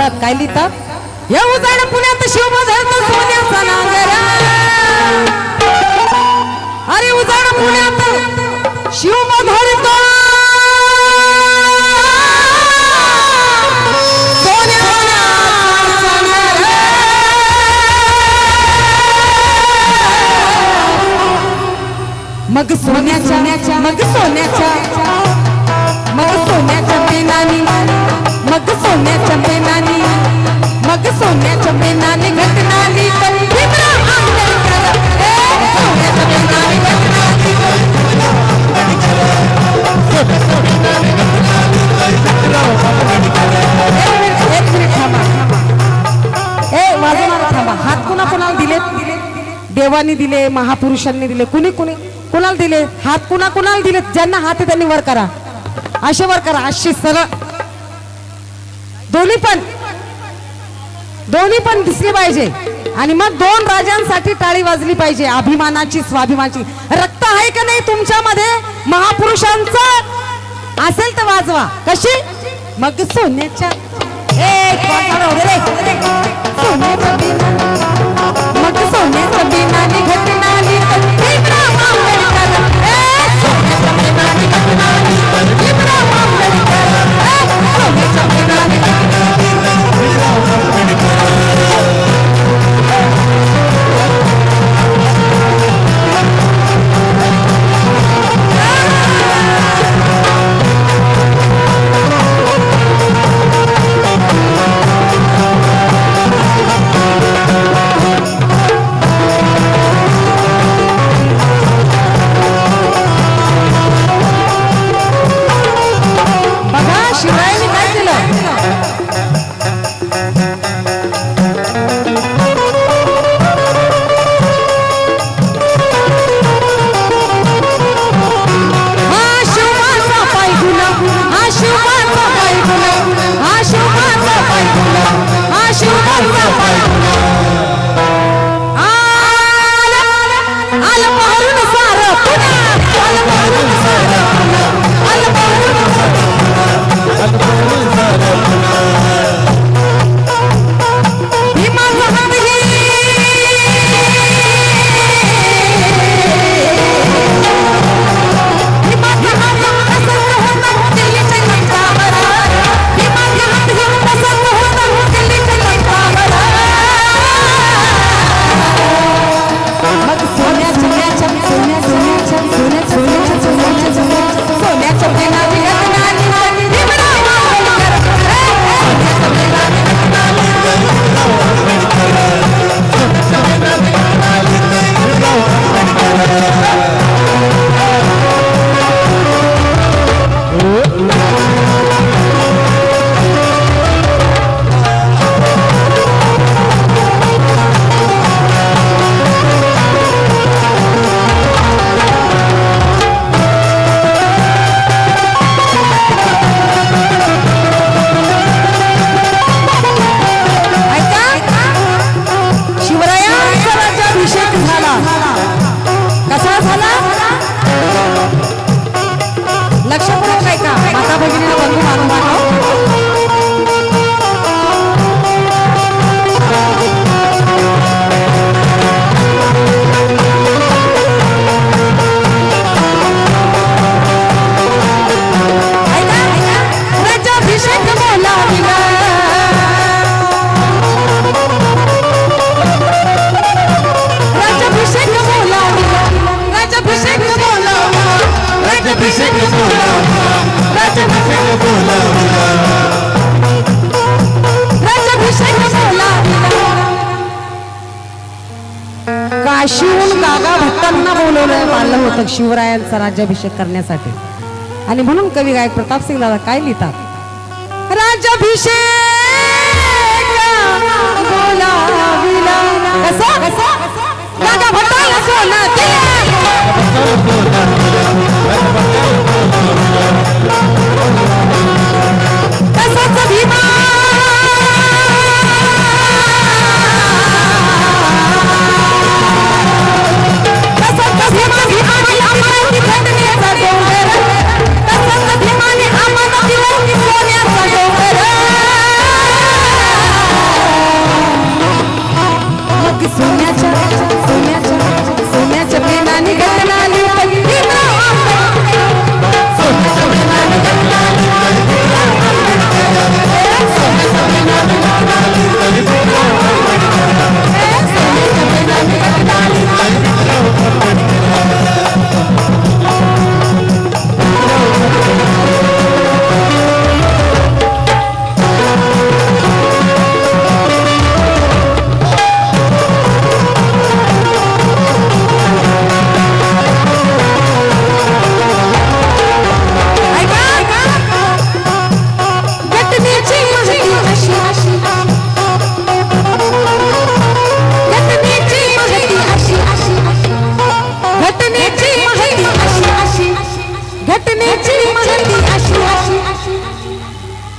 लिहितात काय लिहितात? येऊ जाण पुण्यात शिव सोन्याचा नांगरा. अरे उजाड पुण्यात शिव धरतो मग सोन्याच्या मग सोन्याच्या मग सोन्याच्या पेनानी मग सोन्याच्या देवानी दिले महापुरुषांनी दिले कुणी कुणी कुणाला दिले? हात कुणा कुणाला दिले ज्यांना हात आहे त्यांनी वर करा. असे वर करा. अशी सरळ. दोन्ही पण. दोन्ही पण दिसली पाहिजे. आणि मग दोन राजांसाठी टाळी वाजली पाहिजे. अभिमानाची स्वाभिमानाची. रक्त आहे का नाही तुमच्यामध्ये? महापुरुषांचं? असेल तर वाजवा. कशी? मग सोन्याच्या काशीहून काका भट्टांना बोलवलं मानलं होतं शिवरायांचा राज्याभिषेक करण्यासाठी. आणि म्हणून कवी गायक प्रताप सिंग दादा काय लिहितात? राज्याभिषेक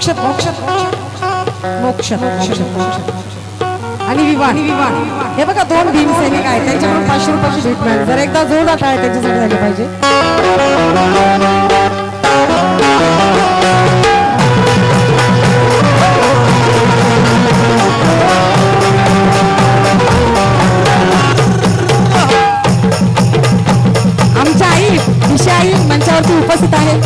मोक्ष मोक्ष मोक्ष आणि विवाह विवाह हे बघा दोन भीमसैनिक आहेत. त्यांच्याकडून पाचशे रुपयाची ट्रीटमेंट जर एकदा जोरदार आहे त्यांच्यासाठी झाली पाहिजे. आमच्या आई दिशा आई मंचावरती उपस्थित आहे.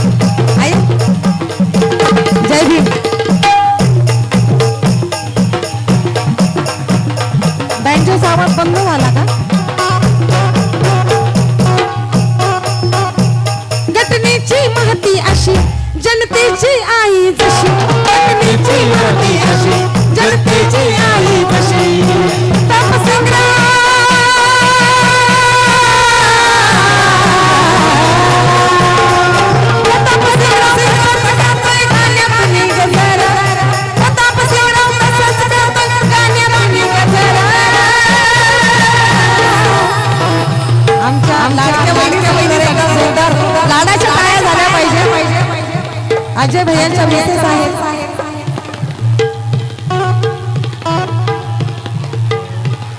अजय भैयांच्या मिसेस आहेत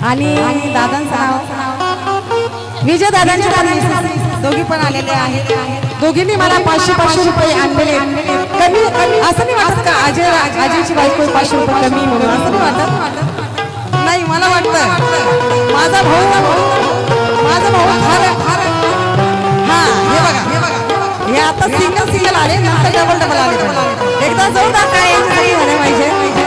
आणि दादांचं नाव. विजय दादांच्या नाव दोघी पण आलेले आहेत. दोघींनी मला पाचशे पाचशे रुपये आणलेले. कमी असं नाही वाटत का अजय अजयची बायको पाचशे रुपये कमी म्हणून? असं नाही वाटत? नाही मला वाटतं. माझा भाऊ माझा भाऊ हा हे बघा. हे आता सिंगल सिंगल आले नंतर डबल डबल आले. एकदा जोरदार काय यांच्यासाठी पाहिजे